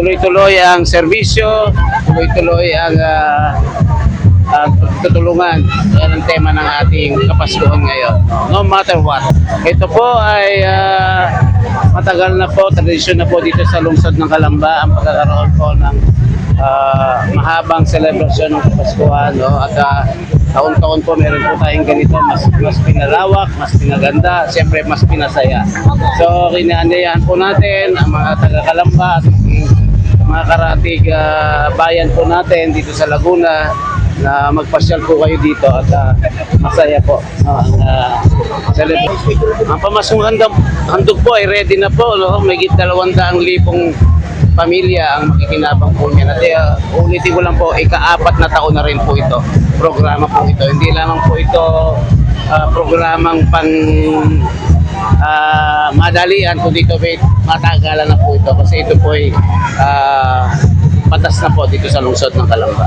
tuloy-tuloy ang serbisyo, tuloy-tuloy ang ah, ang tutulungan. Yan ang tema ng ating Kapaskuhan ngayon. No matter what. Ito po ay ah, matagal na po, tradisyon na po dito sa lungsod ng Kalamba ang pagkakaroon po ng ah, mahabang selebrasyon ng Kapaskuhan. No? At ah, taon-taon po meron po tayong ganito, mas, mas pinalawak, mas pinaganda, siyempre mas pinasaya. So, kinaandayan po natin ang mga taga-Kalamba at mga karatig ah, bayan po natin dito sa Laguna na magpasyal po kayo dito at ah, masaya po no, ang uh. Ang pamasong handog, handog po ay ready na po. No? May 200,000 pamilya ang makikinabang po niyan. At uh, ulitin ko lang po, ika-apat na taon na rin po ito. Programa po ito. Hindi lamang po ito ah, programang pang ah, madalian dito may matagalan na po ito kasi ito po ay ah, patas na po dito sa lungsod ng Kalamba.